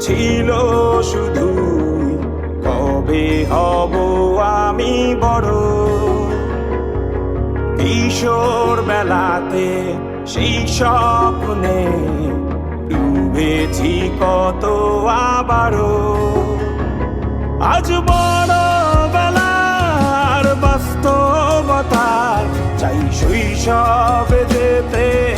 ছিল শুধু, কবে হব আমি বড়? কিশোর বেলাতে সেই স্বপ্নে ডুবেছি কত আবারও। আজ বড় বেলার বাস্তবতা, চাই শৈশবে যেতে